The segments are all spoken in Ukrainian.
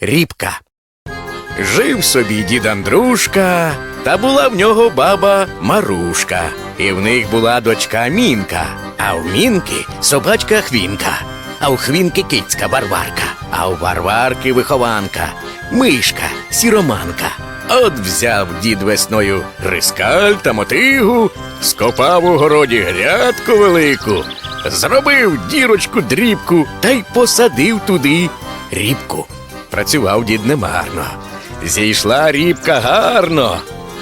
Рібка. Жив собі дід Андрушка, та була в нього баба Марушка. І в них була дочка Мінка, а в Мінки собачка Хвінка, а у Хвінки кицька Варварка, а у Варварки вихованка, мишка, сіроманка. От взяв дід весною рискаль та мотигу, скопав у городі грядку велику, зробив дірочку дрібку та й посадив туди рібку. Працював дід немарно. Зійшла рібка гарно.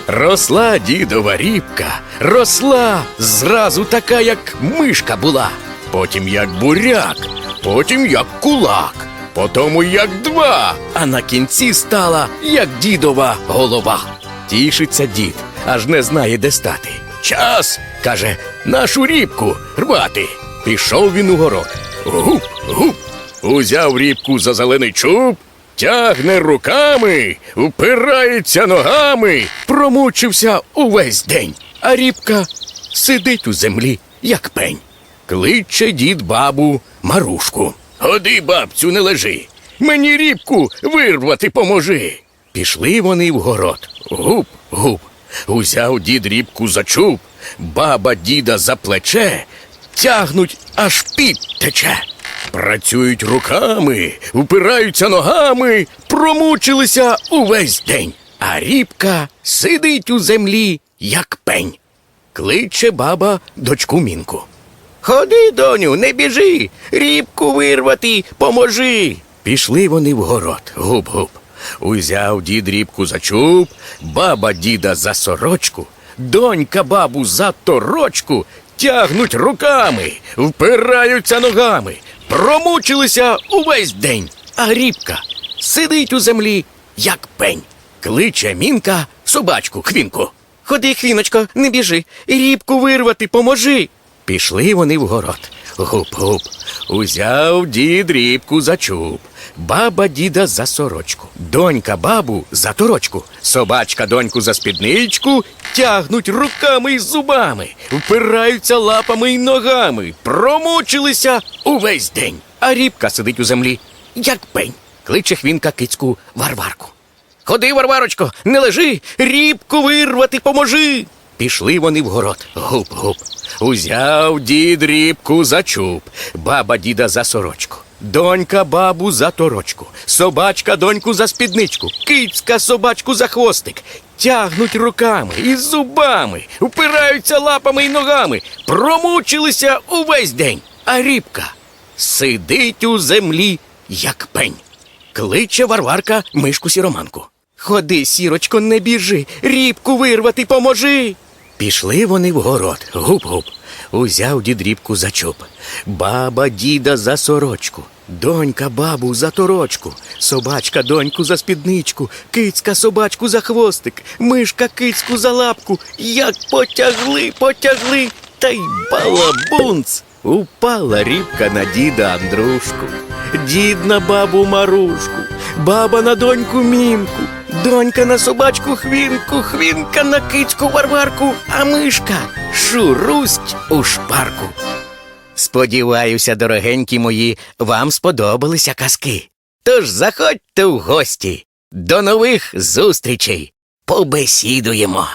Росла дідова рібка, росла зразу така, як мишка була, потім як буряк, потім як кулак, потім як два, а на кінці стала як дідова голова. Тішиться дід, аж не знає, де стати. Час, каже, нашу рібку рвати. Пішов він у город. Гуп, гуп. Узяв рібку за зелений чуб, тягне руками, впирається ногами, промучився увесь день, а рібка сидить у землі, як пень. Кличе дід бабу Марушку. Ходи, бабцю, не лежи. Мені рібку вирвати поможи. Пішли вони в город. Гуп, гуп. Узяв дід рібку за чуб, баба діда за плече, тягнуть, аж під тече. Працюють руками, впираються ногами, промучилися увесь день. А рібка сидить у землі, як пень. Кличе баба дочку мінку. Ходи, доню, не біжи, рібку вирвати, поможи. Пішли вони в город, гуп-гуп. Узяв дід рібку за чуб, баба діда за сорочку, донька бабу за торочку, тягнуть руками, впираються ногами, промучилися увесь день, а рібка сидить у землі, як пень. Кличе мінка собачку хвінку. Ходи, хвіночко, не біжи, рібку вирвати поможи. Пішли вони в город. Гуп-гуп. Узяв дід рібку за чуб, баба діда за сорочку, донька бабу за торочку, собачка доньку за спідничку, тягнуть руками й зубами, впираються лапами й ногами, промучилися увесь день. А рібка сидить у землі, як пень. Кличе хвінка кицьку Варварку. Ходи, Варварочко, не лежи, рібку вирвати поможи. Пішли вони в город. Гуп-гуп. Узяв дід рібку за чуб, баба діда за сорочку, донька бабу за торочку, собачка доньку за спідничку, кицька собачку за хвостик. Тягнуть руками і зубами, впираються лапами й ногами, промучилися увесь день. А рібка сидить у землі, як пень. Кличе Варварка мишку сіроманку. Ходи, сірочко, не біжи, рібку вирвати поможи. Пішли вони в город, гуп-гуп. Узяв дід рібку за чуб, баба діда за сорочку, донька бабу за торочку, собачка доньку за спідничку, кицька собачку за хвостик, мишка кицьку за лапку. Як потягли, потягли, та й балабунц. Упала рібка на діда Андрушку, дід на бабу Марушку, баба на доньку Мінку, донька на собачку Хвінку, Хвінка на кицьку Варварку, а мишка шурусть у шпарку. Сподіваюся, дорогенькі мої, вам сподобалися казки. Тож заходьте в гості. До нових зустрічей. Побесідуємо.